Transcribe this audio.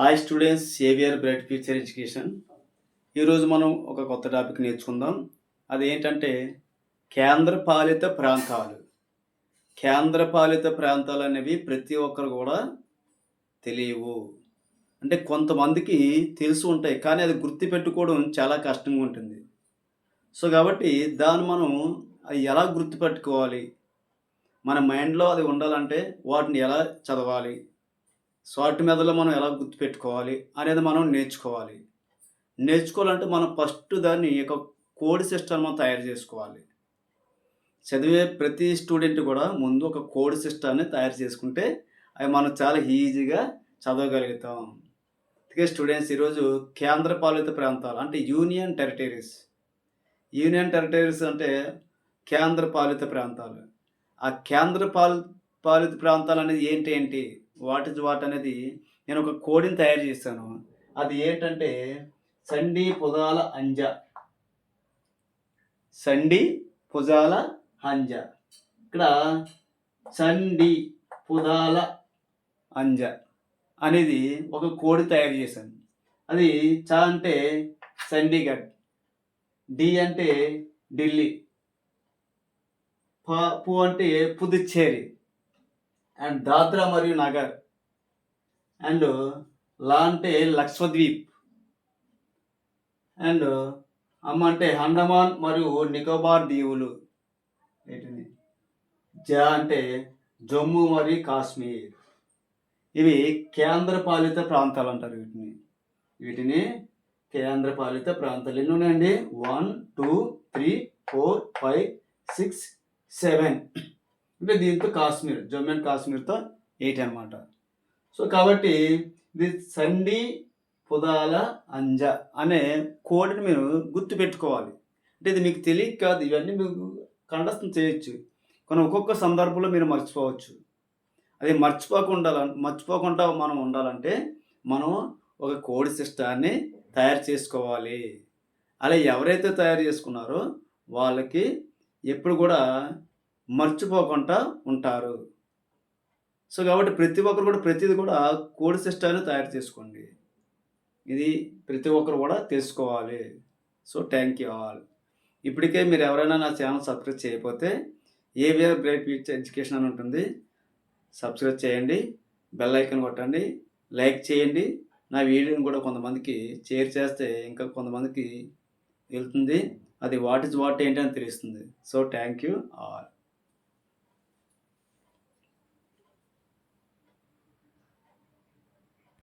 Hi students saviour bright future education ఈరోజు మనం ఒక కొత్త టాపిక్ నేర్చుకుందాం. అది ఏంటంటే కేంద్రపాలిత ప్రాంతాలు. కేంద్రపాలిత ప్రాంతాలు అనేవి ప్రతి ఒక్కరు కూడా తెలియవు. అంటే కొంతమందికి తెలిసి ఉంటాయి కానీ అది గుర్తుపెట్టుకోవడం చాలా కష్టంగా ఉంటుంది. సో కాబట్టి దాన్ని మనం అది ఎలా గుర్తుపెట్టుకోవాలి? మన మైండ్లో అది ఉండాలంటే వాటిని ఎలా చదవాలి? షార్ట్ మెథడ్లో మనం ఎలా గుర్తుపెట్టుకోవాలి అనేది మనం నేర్చుకోవాలి. నేర్చుకోవాలంటే మనం ఫస్ట్ దాన్ని ఒక కోడ్ సిస్టమ్ మనం తయారు చేసుకోవాలి. చదివే ప్రతి స్టూడెంట్ కూడా ముందు ఒక కోడ్ సిస్టమ్ని తయారు చేసుకుంటే అవి మనం చాలా ఈజీగా చదవగలుగుతాం. అందుకే స్టూడెంట్స్ ఈరోజు కేంద్ర పాలిత ప్రాంతాలు అంటే యూనియన్ టెరిటరీస్. యూనియన్ టెరిటరీస్ అంటే కేంద్ర పాలిత ప్రాంతాలు. ఆ కేంద్ర పాలి పాలిత ప్రాంతాలు అనేది ఏంటి ఏంటి? వాట్ ఇస్ వాట్ అనేది నేను ఒక కోడిని తయారు చేశాను. అది ఏంటంటే సండి పుదాల అంజ. సండి పుజాల అంజ. ఇక్కడ సండి పుదాల అంజ అనేది ఒక కోడి తయారు చేశాను. అది చ అంటే చండీగఢ్ డి అంటే ఢిల్లీ ప పు అంటే పుదుచ్చేరి. అండ్ దాద్రా మరియు నగర్ అండ్ లా అంటే లక్షద్వీప్ అండ్ అమ్మ అంటే అండమాన్ మరియు నికోబార్ దీవులు వీటిని జ అంటే జమ్మూ మరియు కాశ్మీర్ ఇవి కేంద్రపాలిత ప్రాంతాలు అంటారు వీటిని వీటిని కేంద్రపాలిత ప్రాంతాలు ఎన్ని ఉన్నాయండి one two three four five six seven అంటే దీంతో కాశ్మీర్ జమ్మూ అండ్ కాశ్మీర్తో ఎయిట్ అనమాట సో కాబట్టి ఇది సండి పుదాల అంజ అనే కోడిని మీరు గుర్తుపెట్టుకోవాలి. అంటే ఇది మీకు తెలియక కాదు ఇవన్నీ మీకు కంఠస్థం చేయొచ్చు. కానీ ఒక్కొక్క సందర్భంలో మీరు మర్చిపోవచ్చు. అది మర్చిపోకుండా మర్చిపోకుండా మనం ఉండాలంటే మనం ఒక కోడి సిస్టాన్ని తయారు చేసుకోవాలి. అలా ఎవరైతే తయారు చేసుకున్నారో వాళ్ళకి ఎప్పుడు కూడా మర్చిపోకుండా ఉంటారు. సో కాబట్టి ప్రతి ఒక్కరు కూడా ప్రతిది కూడా కోడ్ సిస్టాన్ని తయారు చేసుకోండి. ఇది ప్రతి ఒక్కరు కూడా తెలుసుకోవాలి. సో థ్యాంక్ యూ ఆల్ ఇప్పటికే మీరు ఎవరైనా నా ఛానల్ సబ్స్క్రైబ్ చేయకపోతే ఏవిఆర్ బ్రేక్ ఫ్యూచర్ ఎడ్యుకేషన్ అని ఉంటుంది. సబ్స్క్రైబ్ చేయండి. బెల్ ఐకన్ కొట్టండి. లైక్ చేయండి. నా వీడియోని కూడా కొంతమందికి షేర్ చేస్తే ఇంకా కొంతమందికి వెళ్తుంది. అది వాట్ ఇస్ వాట్ ఏంటి అని తెలుస్తుంది. So thank you all